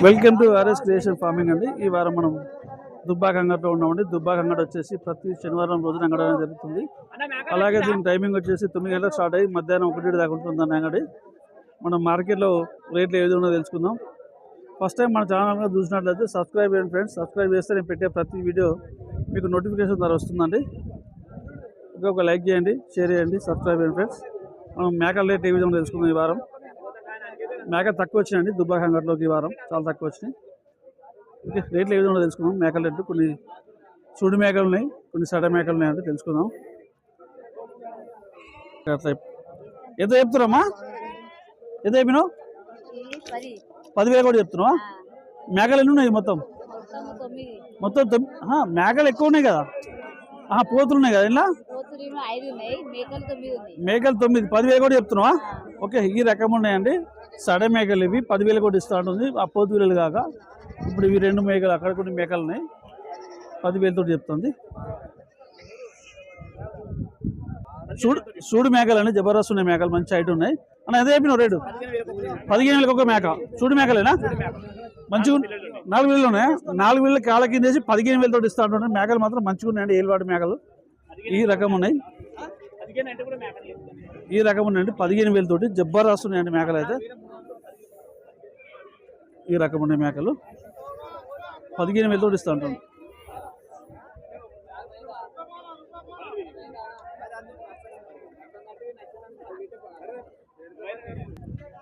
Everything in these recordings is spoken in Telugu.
Welcome to RS creation farming అండి. ఈ వారం మనం దుబ్బాక అంగడిలో ఉన్నామండి. దుబ్బాక అంగడి వచ్చేసి ప్రతి శనివారం రోజున అంగడ అనేది జరుగుతుంది. అలాగే దీని టైమింగ్ వచ్చేసి తొమ్మిది గంటలకు స్టార్ట్ అయ్యి మధ్యాహ్నం ఒకటి దాకా ఉంటుంది అన్న అంగడి. మనం మార్కెట్లో రేట్లు ఏ విధంగా తెలుసుకుందాం. ఫస్ట్ టైం మన ఛానల్గా చూసినట్లయితే సబ్స్క్రైబ్ చేయండి ఫ్రెండ్స్. సబ్స్క్రైబ్ చేస్తే నేను పెట్టే ప్రతి వీడియో మీకు నోటిఫికేషన్ ద్వారా వస్తుందండి. ఇంకా ఒక లైక్ చేయండి షేర్ చేయండి సబ్స్క్రైబ్ చేయండి ఫ్రెండ్స్. మనం మేకల రేట్ ఏ విధంగా తెలుసుకుందాం ఈ వారం? మేక తక్కువ వచ్చినాయండి దుబ్బాక అంగడిలోకి ఈ వారం చాలా తక్కువ వచ్చినాయి ఓకే రేట్లు ఏ విధంగా తెలుసుకుందాం. మేకల రేట్లు కొన్ని సుడి మేకలు ఉన్నాయి కొన్ని సడ మేకలు ఉన్నాయంటే తెలుసుకుందాం. అట్లా ఎంత చెప్తున్నామా ఎంత చెప్పినావు? పదివేలు కూడా చెప్తున్నావా? మేకలు ఎన్ని ఉన్నాయి మొత్తం? మొత్తం మేకలు ఎక్కువ ఉన్నాయి కదా? ఆహా, పోతులు ఉన్నాయి కదా ఇలా మేకలు మేకలు తొమ్మిది పదివేలు కూడా చెప్తున్నావా? ఓకే ఈ రకం ఉన్నాయండి. సడ మేకలు ఇవి పదివేలు కూడా ఇస్తా ఉంటుంది ఆ పోతువేలు కాక ఇప్పుడు ఇవి రెండు మేకలు అక్కడ కొన్ని మేకలు ఉన్నాయి పదివేలతో చెప్తుంది. చూడు చూడు మేకలు అండి జబర్దస్త్ ఉన్నాయి మేకలు మంచి హైట్ ఉన్నాయి. అన్న అదే చెప్పిన రేటు? పదిహేను వేలకు ఒక మేక. చూడు మేకలేనా? మంచిగా నాలుగు వేలు ఉన్నాయా. నాలుగు వేలు కాళ్ళ కింద వేసి పదిహేను వేలతో ఇస్తా ఉంటున్నాయి మేకలు మాత్రం మంచిగా ఉన్నాయండి ఏలువాటి మేకలు. ఈ రకం ఉన్నాయి. ఈ రకం ఉన్నాయండి. పదిహేను వేలతోటి జబ్బా రాస్తున్నాయండి మేకలు అయితే. ఈ రకం ఉన్నాయి మేకలు. పదిహేను వేలతోటి ఇస్తా ఉంటాం.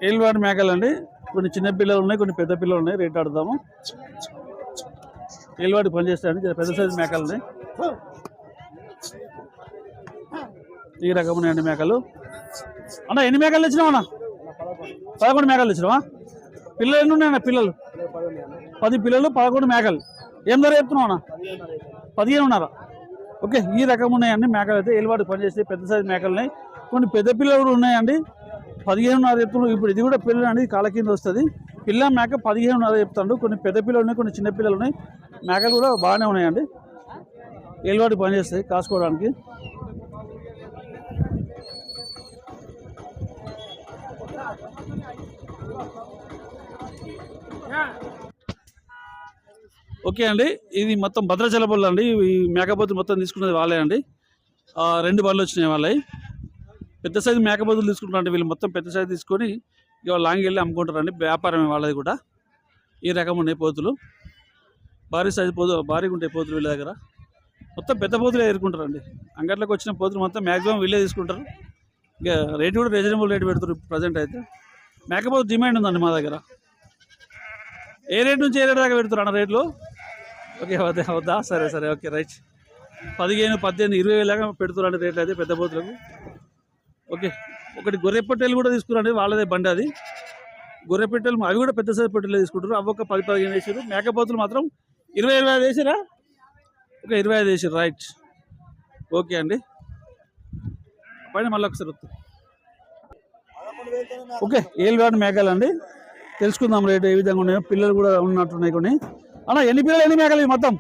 ఏళ్ళవాడి మేకలు అండి కొన్ని చిన్న పిల్లలు ఉన్నాయి కొన్ని పెద్ద పిల్లలు ఉన్నాయి. రేట్ ఆడదాము. ఏలువాడి పని చేస్తాయండి పెద్ద సైజు మేకలు ఉన్నాయి. ఈ రకమైన మేకలు? అన్న ఎన్ని మేకలు తెచ్చినావు అన్న? పదకొండు మేకలు తెచ్చినావా? పిల్లలు ఎన్ని ఉన్నాయన్న పిల్లలు? పది పిల్లలు పదకొండు మేకలు. ఏం ధర చెప్తున్నావు అన్న? పదిహేను ఉన్నారా? ఓకే ఈ రకం ఉన్నాయండి మేకలు అయితే ఎలువాడి పని పెద్ద సైజు మేకలు ఉన్నాయి. కొన్ని పెద్ద పిల్లలు కూడా ఉన్నాయండి. పదిహేనున్నర చెప్తున్నాడు ఇప్పుడు ఇది కూడా పిల్లలు అండి కాళ్ళ కింద వస్తుంది. పిల్ల మేక పదిహేనున్నర చెప్తాడు. కొన్ని పెద్ద పిల్లలు ఉన్నాయి కొన్ని చిన్న పిల్లలు ఉన్నాయి. మేకలు కూడా బాగానే ఉన్నాయండి. ఎలువాడి పని చేస్తాయి కాసుకోవడానికి. ఓకే అండి. ఇది మొత్తం భద్రాచల బళ్ళు అండి. ఈ మేకపోతులు మొత్తం తీసుకున్నది వాళ్ళే అండి. రెండు బళ్ళు వచ్చినాయి వాళ్ళవి పెద్ద సైజు మేకపోతులు తీసుకుంటారండి వీళ్ళు మొత్తం పెద్ద సైజు తీసుకొని ఇక లాంగ్ వెళ్ళి అమ్ముకుంటారండి. వ్యాపారమే వాళ్ళది కూడా. ఈ రకం ఉన్నాయి పోతులు. భారీ సైజు పోతు భారీగా ఉంటాయి పోతులు వీళ్ళ దగ్గర. మొత్తం పెద్ద పోతులే ఎదుర్కొంటారండి అంగట్లోకి వచ్చిన పోతులు మొత్తం మ్యాక్సిమం వీళ్ళే తీసుకుంటారు. ఇక రేట్ కూడా రీజనబుల్ రేట్ పెడతారు ప్రజెంట్ అయితే. మేకపోతు డిమాండ్ ఉందండి మా దగ్గర. ఏ రేట్ నుంచి ఏ రేట్ దాకా పెడుతున్నారు అన్న రేట్లు? ఓకే వద్దా వద్దా? సరే సరే ఓకే రైట్. పదిహేను పద్దెనిమిది ఇరవై వేల దాకా పెడుతున్నారు రేట్లు అయితే పెద్ద పోతులకు ఓకే ఒకటి గొర్రె పొట్టేలు కూడా తీసుకురండి వాళ్ళదే బండి అది. గొర్రె పెట్టెలు అవి కూడా పెద్ద సైజు పెట్టెలు తీసుకుంటారు అవి ఒక పది పదిహేను వేసారు మేకపోతులు మాత్రం ఇరవై ఇరవై ఐదు వేసారా? ఒక ఇరవై ఐదు వేసారు రైట్. ఓకే అండి. పైన మళ్ళీ ఒకసారి ఓకే ఏలువాడి మేకలు అండి. తెలుసుకుందాం రేటు ఏ విధంగా ఉన్నాయో. పిల్లలు కూడా ఉన్నట్టున్నాయి కొన్ని. అన్న ఎన్ని పిల్లలు ఎన్ని మేకలు మొత్తం?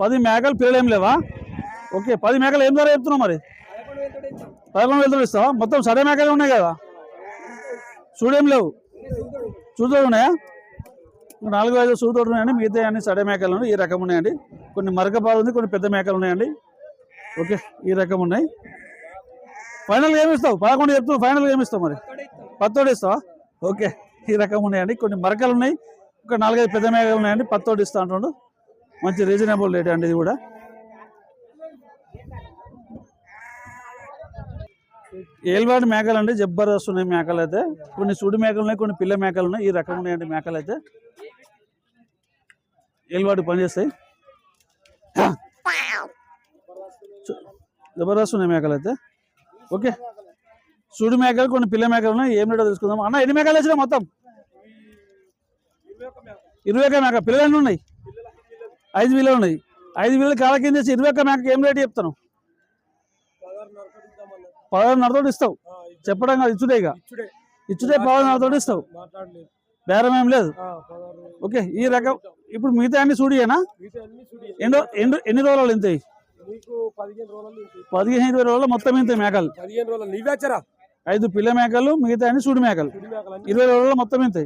పది మేకలు పిల్లలు ఏం లేవా? ఓకే పది మేకలు ఏం ధర చెప్తున్నావు మరి? పదకొండు వేలతో ఇస్తావా? మొత్తం సడే మేకలు ఉన్నాయి కదా? చూడేం లేవు. చూతోడు ఉన్నాయా? నాలుగు ఐదు చూతోడు ఉన్నాయండి. మిగతా అన్ని సడే మేకలు ఉన్నాయి. ఈ రకం ఉన్నాయండి. కొన్ని మరక పాలు ఉంది కొన్ని పెద్ద మేకలు ఉన్నాయండి. ఓకే ఈ రకం ఉన్నాయి. ఫైనల్గా ఏమిస్తావు పదకొండు చెప్తున్నావు ఫైనల్గా ఏమిస్తావు మరి? పత్తోడు ఇస్తావా? ఓకే ఈ రకం ఉన్నాయండి. కొన్ని మరకలు ఉన్నాయి ఒక నాలుగైదు పెద్ద మేకలు ఉన్నాయండి. పత్తోడు ఇస్తా అంటుండు. మంచి రీజనబుల్ రేట్ అండి ఇది కూడా. ఏల్వాడి మేకలు అండి జబ్బర్దస్త్ ఉన్నాయి మేకలు అయితే. కొన్ని సుడి మేకలు ఉన్నాయి కొన్ని పిల్ల మేకలు ఉన్నాయి. ఈ రకం ఉన్నాయండి మేకలు అయితే. ఏల్వాడి పనిచేస్తాయి. జబర్దస్త్ ఉన్నాయి మేకలు అయితే. ఓకే. సూడు మేకలు కొన్ని పిల్ల మేకలు ఉన్నాయి. ఏం రేటో తెలుసుకుందాం. అన్న ఎన్ని మేకలు వచ్చినా మొత్తం? ఇరవై ఒక్క మేక. పిల్లలు ఎన్ని ఉన్నాయి? ఐదు వేలు ఉన్నాయి. ఐదు వేలు కాళ్ళ కింద చేసి ఇరవై ఒక్క మేకకి ఏం రేటు చెప్తాను పదహారున్నరతో ఇస్తావు. చెప్పడం కాదు ఇచ్చుడే ఇక. ఇచ్చుడే పదహారున్నరతో ఇస్తావు. బేరం ఏం లేదు. ఓకే ఈ రకం ఇప్పుడు మిగతా అన్ని సూడియేనా? ఎన్నో ఎన్ని ఎన్ని రోజులు ఇంత పదిహేను ఇరవై రోజులు మొత్తం ఇంత మేకలు. పదిహేను రోజులు ఐదు పిల్ల మేకలు మిగతా అన్ని సూడి మేకలు. ఇరవై రోజుల్లో మొత్తం ఇంత.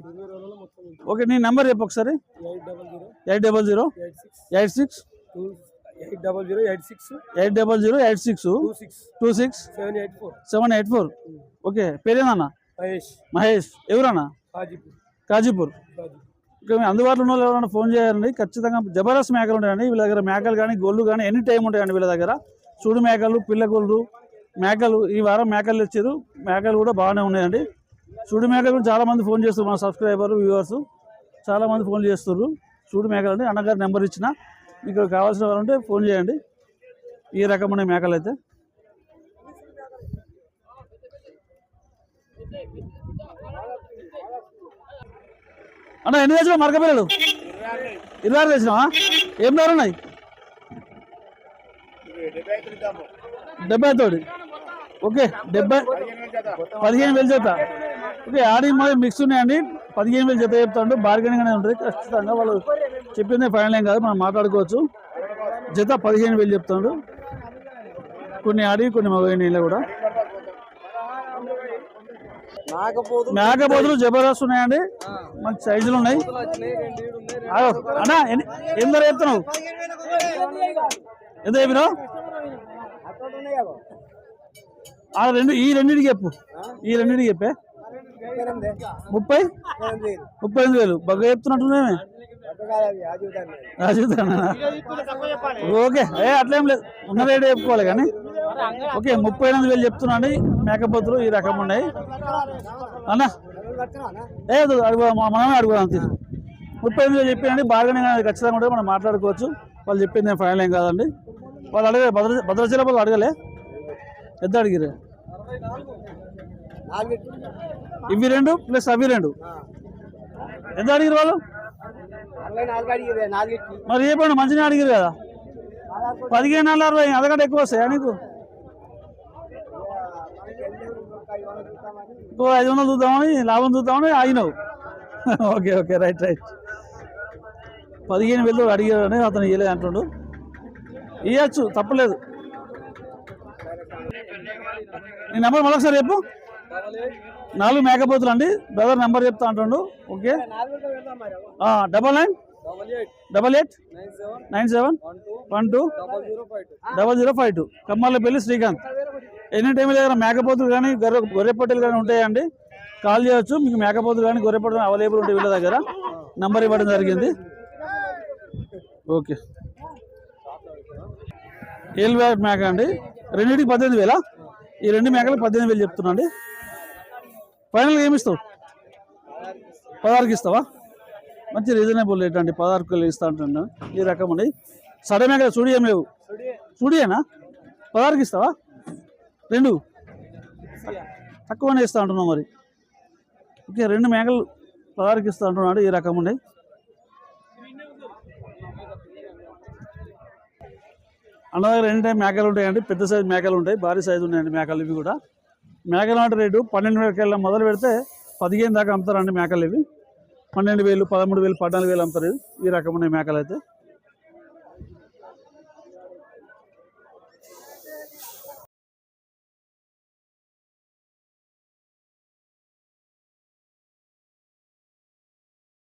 ఓకే నీ నెంబర్ చెప్పు ఒకసారి. Eight double zero. Eight six. Eight double zero eight six. Eight double zero eight six. Two six. Seven eight four. Seven eight four. Okay పేరేనన్నా Mahesh. Mahesh. ఎవరన్నా? కాజీపూర్. మీ అందుబాటులో ఉన్న వాళ్ళు ఎవరైనా ఫోన్ చేయాలండి ఖచ్చితంగా జబర్దస్త్ మేకలు ఉంటాయండి. వీళ్ళ దగ్గర మేకలు కానీ గొల్లు కానీ ఎనీ టైం ఉంటాయండి వీళ్ళ దగ్గర. చూడు మేకలు పిల్ల గొల్లు మేకలు ఈ వారం మేకలు తెచ్చారు మేకలు కూడా బాగానే ఉన్నాయండి. చూడు మేకలు చాలామంది ఫోన్ చేస్తారు మా సబ్స్క్రైబర్ వ్యూవర్స్. చాలామంది ఫోన్ చేస్తారు చూడు మేకలు అండి అన్నగారి నెంబర్ ఇచ్చిన. మీకు కావాల్సిన వారు ఉంటే ఫోన్ చేయండి. ఈ రకమైన మేకలు అయితే అన్న ఎన్ని తెచ్చినావు? మరక పిల్లలు? ఇరవై ఆరు తెచ్చినావా? ఏం ధర ఉన్నాయి డెబ్బై తోడి ఓకే డెబ్బై పదిహేను వేలు చేత. ఓకే ఆడి మరి మిక్స్ ఉన్నాయండి. పదిహేను వేలు చేత చెప్తాడు. బార్గెనింగ్ అనేది ఉంటుంది ఖచ్చితంగా వాళ్ళు చెప్పిందే ఫైనల్ ఏం కాదు. మనం మాట్లాడుకోవచ్చు. జత పదిహేను వేలు చెప్తాడు. కొన్ని ఆడి కొన్ని మగ కూడా. మేకపోతులు జబర్దస్త్ ఉన్నాయండి. మంచి సైజులు ఉన్నాయి. అన్నా ధర చెప్తున్నావు? ఎంత చెప్పినావు? ఆ రెండు ఈ రెండింటికి చెప్పు. ఈ రెండింటికి చెప్పే. ముప్పై? ముప్పై ఎనిమిది వేలు. బాగా చెప్తున్నట్టున్నామే ఓకే. ఏ అట్లేం లేదు. ఉన్న రేటు చెప్పుకోవాలి కానీ. ఓకే ముప్పై ఎనిమిది వేలు చెప్తున్నా అండి మేకపోతులు ఈ రకం ఉన్నాయి అన్నా లేదు అడుగు మనమే అడుగుదాం అంతే ముప్పై ఎనిమిది వేలు చెప్పానండి బాగానే ఖచ్చితంగా ఉంటే మనం మాట్లాడుకోవచ్చు వాళ్ళు చెప్పింది ఏం ఫైనల్ ఏం కాదండి వాళ్ళు అడగలే భద్ర భద్రాచలం వాళ్ళు అడగలే ఎంత అడిగిరే ఇవి రెండు ప్లస్ అవి రెండు ఎంత అడిగిరు వాళ్ళు మరి ఏ పండు మంచిగా అడిగిరు కదా పదిహేను నెలల అరవై అంతకంటే ఎక్కువ వస్తాయా నీకు ఓ ఐదు వందలు చూద్దామని లాభం చూద్దామని ఆగినావు. Okay okay right right. పదిహేను వేలు అడిగాడని అతను ఇవ్వలేదు అంటుండు. ఇవ్వచ్చు తప్పలేదు. నీ నెంబర్ మరొకసారి చెప్పు. నాలుగు మేకపోతులు అండి. బ్రదర్ నెంబర్ చెప్తా అంటుండు. Okay. Double nine? Double eight? Nine seven? One two? Double zero five two. Kammalapalli Srikanth. Any time దగ్గర మేకపోతులు కానీ గొర్రె గొర్రెపట్టెలు కానీ ఉంటాయండి కాల్ చేయొచ్చు. మీకు మేకపోతులు కానీ గొర్రెపట్టెలు అవైలబుల్ ఉంటాయి వీళ్ళ దగ్గర. నంబర్ ఇవ్వడం జరిగింది. ఓకే. ఏల్ బ్యాగ్ మేక అండి. రెండింటికి పద్దెనిమిది వేలా? ఈ రెండు మేకలకు పద్దెనిమిది వేలు చెప్తున్నా అండి ఫైనల్గా ఏమి ఇస్తావు? పదహారుకి ఇస్తావా? మంచి రీజనబుల్ రేట్ అండి. పదహారు కిలో ఇస్తా అంటున్నా. ఈ రకం అండి. సడే మేకలు చూడి ఏం లేవు. చూడియేనా పదహారుకి ఇస్తావా? రెండు. తక్కువనే ఇస్తా అంటున్నాం మరి. ఓకే రెండు మేకలు పదహారుకి ఇస్తా అంటున్నాడు ఈ రకం ఉండే. అన్న దగ్గర ఎన్ని టైం మేకలు ఉంటాయండి? పెద్ద సైజు మేకలు ఉంటాయి భారీ సైజు ఉన్నాయండి మేకలు ఇవి కూడా. మేకలు అంటే రేటు పన్నెండు వేలకెళ్ళ మొదలు పెడితే పదిహేను దాకా అమ్ముతారండి మేకలు ఇవి. పన్నెండు వేలు పదమూడు వేలు పద్నాలుగు వేలు అమ్ముతారు ఈ రకమైన మేకలు అయితే.